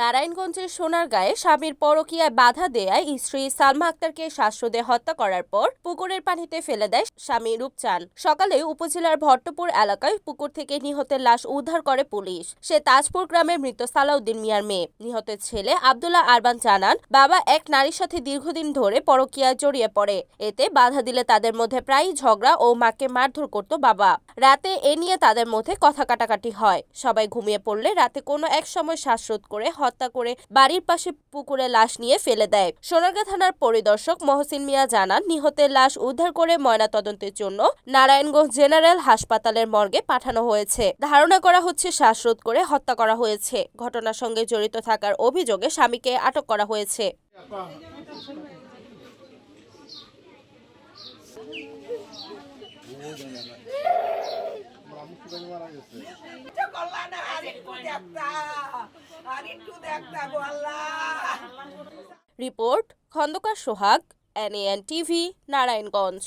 নারায়ণগঞ্জের সোনারগাঁয়ে স্বামীর পরকীয়ায় বাধা দেয়ায় স্ত্রী সালমা আক্তারকে শ্বাসরোধে হত্যা করার পর পুকুরের পানিতে ফেলে দেয় স্বামী রূপচান সকালে উপজেলার ভট্টপুর এলাকায় পুকুর থেকে নিহতের লাশ উদ্ধার করে পুলিশ। সে তাজপুর গ্রামের মৃত সালাউদ্দিন মিয়ার মেয়ে। নিহতের ছেলে আবদুল্লাহ আরবান জানান, বাবা এক নারীর সাথে দীর্ঘদিন ধরে পরকীয়ায় জড়িয়ে পড়ে। এতে বাধা দিলে তাদের মধ্যে প্রায়ই ঝগড়া ও মাকে মারধর করত বাবা। রাতে এ নিয়ে তাদের মধ্যে কথা কাটাকাটি হয়। সবাই ঘুমিয়ে পড়লে রাতে কোনো এক সময় শ্বাসরোধ করে হত্যা করে বাড়ির পাশে পুকুরে লাশ নিয়ে ফেলে দেয়। সোনারগাঁ থানার পরিদর্শক মহসিন মিয়া জানান, নিহতের লাশ উদ্ধার করে ময়নাতদন্তের জন্য নারায়ণগঞ্জ জেনারেল হাসপাতালের মর্গে পাঠানো হয়েছে। ধারণা করা হচ্ছে শ্বাসরোধ করে হত্যা করা হয়েছে। ঘটনার সঙ্গে জড়িত থাকার অভিযোগে স্বামীকে আটক করা হয়েছে। এটা করলা report Khandakar Sohag NN TV Narayanganj.